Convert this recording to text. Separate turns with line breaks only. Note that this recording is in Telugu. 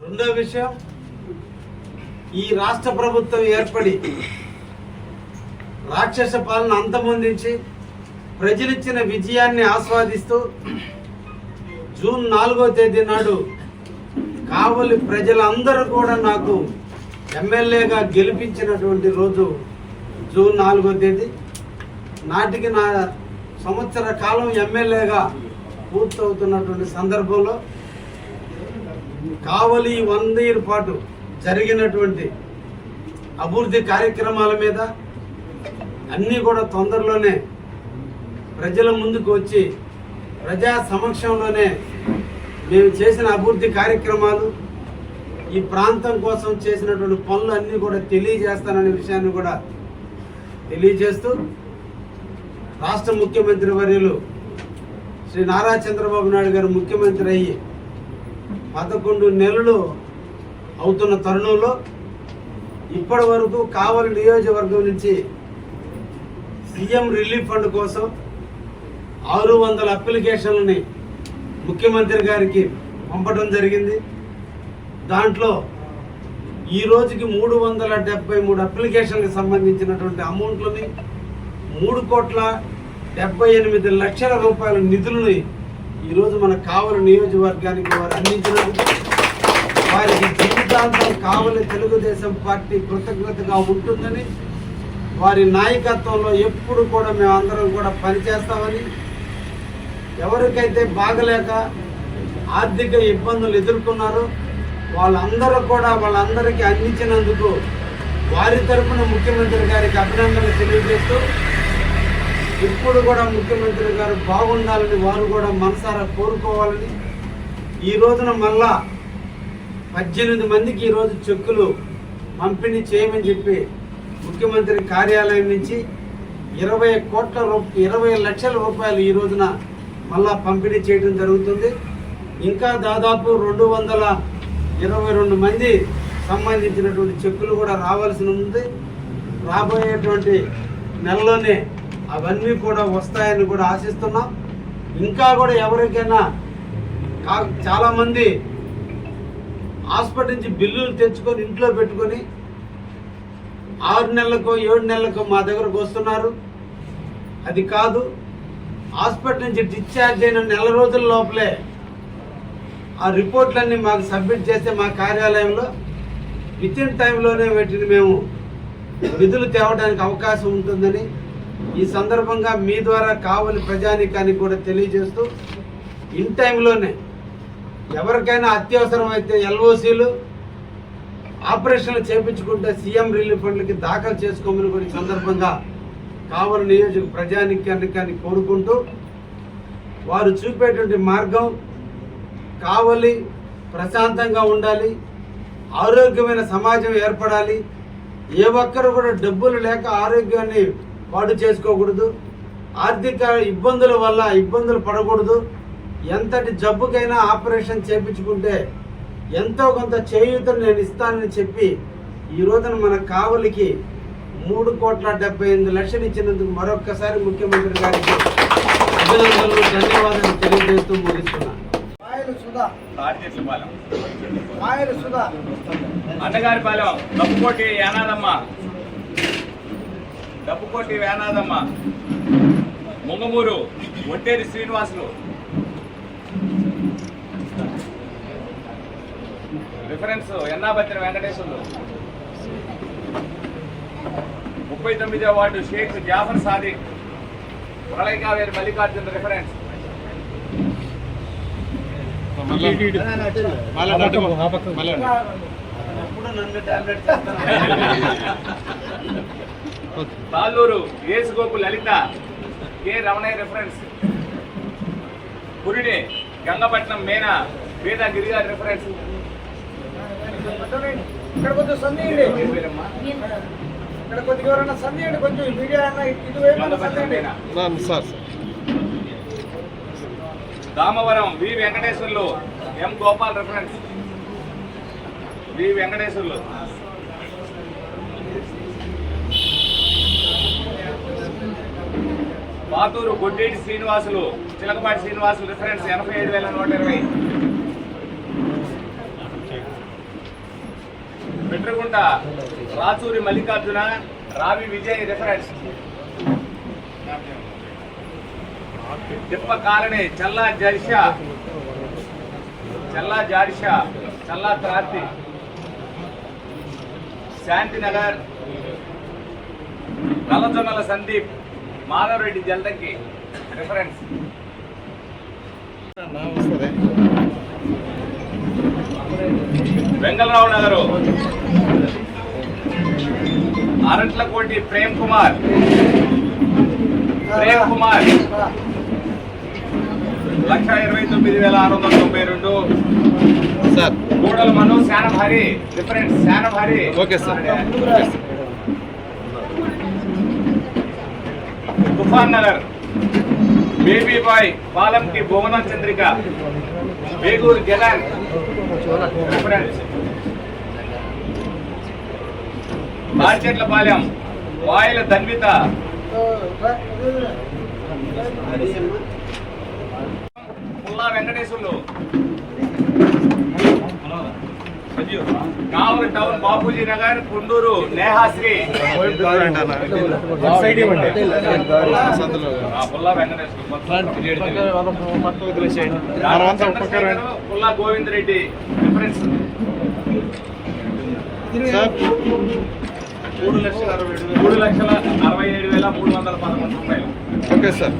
రెండో విషయం ఈ రాష్ట్ర ప్రభుత్వం ఏర్పడి రాక్షస పాలన అంతమొందించి ప్రజలిచ్చిన విజయాన్ని ఆస్వాదిస్తూ జూన్ నాలుగో తేదీ నాడు కావలి ప్రజలందరూ కూడా నాకు ఎమ్మెల్యేగా గెలిపించినటువంటి రోజు జూన్ నాలుగో తేదీ. నాటికి నా సంవత్సర కాలం ఎమ్మెల్యేగా పూర్తవుతున్నటువంటి సందర్భంలో కావలి వంద ఇయర్ పాటు జరిగినటువంటి అభివృద్ధి కార్యక్రమాల మీద అన్నీ కూడా తొందరలోనే ప్రజల ముందుకు వచ్చి ప్రజా సమక్షంలోనే మేము చేసిన అభివృద్ధి కార్యక్రమాలు ఈ ప్రాంతం కోసం చేసినటువంటి పనులు అన్నీ కూడా తెలియజేస్తాననే విషయాన్ని కూడా తెలియజేస్తూ రాష్ట్ర ముఖ్యమంత్రి వర్యులు శ్రీ నారా చంద్రబాబు నాయుడు గారు ముఖ్యమంత్రి అయ్యి పదకొండు నెలలు అవుతున్న తరుణంలో ఇప్పటి వరకు కావలి నియోజకవర్గం నుంచి సీఎం రిలీఫ్ ఫండ్ కోసం ఆరు వందల అప్లికేషన్లని ముఖ్యమంత్రి గారికి పంపడం జరిగింది. దాంట్లో ఈ రోజుకి మూడు వందల డెబ్బై మూడు అప్లికేషన్లకు సంబంధించినటువంటి అమౌంట్లని మూడు కోట్ల డెబ్బై ఎనిమిది లక్షల రూపాయల నిధులని ఈరోజు మన కావలి నియోజకవర్గానికి వారు అందించినందుకు వారికి జీవితాంతం కావలి తెలుగుదేశం పార్టీ కృతజ్ఞతగా ఉంటుందని వారి నాయకత్వంలో ఎప్పుడు కూడా మేమందరం కూడా పనిచేస్తామని ఎవరికైతే బాగలేక ఆర్థిక ఇబ్బందులు ఎదుర్కొన్నారో వాళ్ళందరూ కూడా వాళ్ళందరికీ అందించినందుకు వారి తరపున ముఖ్యమంత్రి గారికి అభినందనలు తెలియజేస్తూ ఇప్పుడు కూడా ముఖ్యమంత్రి గారు బాగుండాలని వారు కూడా మనసారా కోరుకోవాలని ఈ రోజున మళ్ళా పద్దెనిమిది మందికి ఈరోజు చెక్కులు పంపిణీ చేయమని చెప్పి ముఖ్యమంత్రి కార్యాలయం నుంచి ఇరవై కోట్ల రూపాయ ఇరవై లక్షల రూపాయలు ఈ రోజున మళ్ళా పంపిణీ చేయడం జరుగుతుంది. ఇంకా దాదాపు రెండు వందల ఇరవై రెండు మంది సంబంధించినటువంటి చెక్కులు కూడా రావాల్సి ఉంది. రాబోయేటువంటి నెలలోనే అవన్నీ కూడా వస్తాయని కూడా ఆశిస్తున్నాం. ఇంకా కూడా ఎవరికైనా కా చాలామంది హాస్పిటల్ నుంచి బిల్లులు తెచ్చుకొని ఇంట్లో పెట్టుకొని ఆరు నెలలకు ఏడు నెలలకు మా దగ్గరకు వస్తున్నారు. అది కాదు హాస్పిటల్ నుంచి డిశ్చార్జ్ అయిన నెల రోజుల లోపలే ఆ రిపోర్ట్లన్నీ మాకు సబ్మిట్ చేస్తే మా కార్యాలయంలో విత్ ఇన్ టైంలోనే వీటిని మేము విధులు తేవడానికి అవకాశం ఉంటుందని ఈ సందర్భంగా మీ ద్వారా కావలి ప్రజానికానికి కూడా తెలియజేస్తూ ఇన్ టైంలోనే ఎవరికైనా అత్యవసరం అయితే ఎల్ఓసీలు ఆపరేషన్లు చేపించుకుంటే సీఎం రిలీఫ్ ఫండ్లకి దాఖలు చేసుకోమని కూడా సందర్భంగా కావలి నియోజక ప్రజానికాన్ని కోరుకుంటూ వారు చూపేటువంటి మార్గం కావలి ప్రశాంతంగా ఉండాలి ఆరోగ్యమైన సమాజం ఏర్పడాలి ఏ ఒక్కరు కూడా డబ్బులు లేక ఆరోగ్యాన్ని పాడు చేసుకోకూడదు. ఆర్థిక ఇబ్బందుల వల్ల ఇబ్బందులు పడకూడదు. ఎంతటి జబ్బుకైనా ఆపరేషన్ చేపించుకుంటే ఎంతో కొంత చేయూతను నేను ఇస్తానని చెప్పి ఈ రోజున మన కావలికి మూడు కోట్ల డెబ్బై ఎనిమిది లక్షలు ఇచ్చినందుకు మరొక్కసారి ముఖ్యమంత్రి గారికి అభినందనలు ధన్యవాదాలు తెలియజేస్తూ ముగిస్తున్నాను
సుధా.
అన్నగారిపాలెం డప్పుకోటి యానాదమ్మ. డప్పుకోటి వేనాదమ్మ. ముంగమూరు ఒంటేరి శ్రీనివాసులు. రిఫరెన్స్ ఎన్నాభద్ర వెంకటేశ్వర్లు ముప్పై తొమ్మిదో వార్డు షేక్ జాఫర్ సాదిక్. ప్రళయ కావేరి మల్లికార్జున రిఫరెన్స్
ఎప్పుడు నన్ను టాబ్లెట్ చేస్తాను?
తాళ్ళూరు ఏసు గోపు లలిత కె రమణయ్య రిఫరెన్స్ పురిడి గంగపట్నం మేనా వేద గిరిగారి రిఫరెన్స్
ఇక్కడ కొంచెం సందేయండి? ఇక్కడ కొద్దిగా ఎవరైనా సందేయండి కొంచెం అన్న సందేయండి
మేనా. Damavaram V Venkateswarlu M Gopal reference V Venkateswarlu. Paturu Goddeti Srinivasulu Chilakapati Srinivasulu reference ఎనభై ఐదు వేల నూట ఇరవై. Petragunta Rachuri Mallikarjuna Ravi Vijay reference Tippa colony Challa Jarsha. Challa Jarisha Challa Kranthi Shantinagar Nallajonnala Sandeep. Madhavareddy Jaldanki reference Vengalarao Nagar. Aratlakoti Prem Kumar. Prem Kumar. లక్ష ఇరవై తొమ్మిది వేల ఆరు వందల తొంభై రెండు.
Sir.
Kudala Manu Shanam Hari reference Shanam Hari
okay sir.
Toofan Nagar baby boy Palanki Bhuvana Chandrika Veguru Jagan reference Bachetlapalem Vayila Dhanvitha Pulla Venkateswarlu Kavali town Bapuji Nagar Kunduru Nehasri. ఆ, పుల్లా వెంకటేశ్వర్లు పుల్లా గోవింద్ రెడ్డి రిఫరెన్స్ మూడు లక్షల అరవై మూడు లక్షల అరవై ఏడు వేల మూడు వందల పదకొండు రూపాయలు.
Okay sir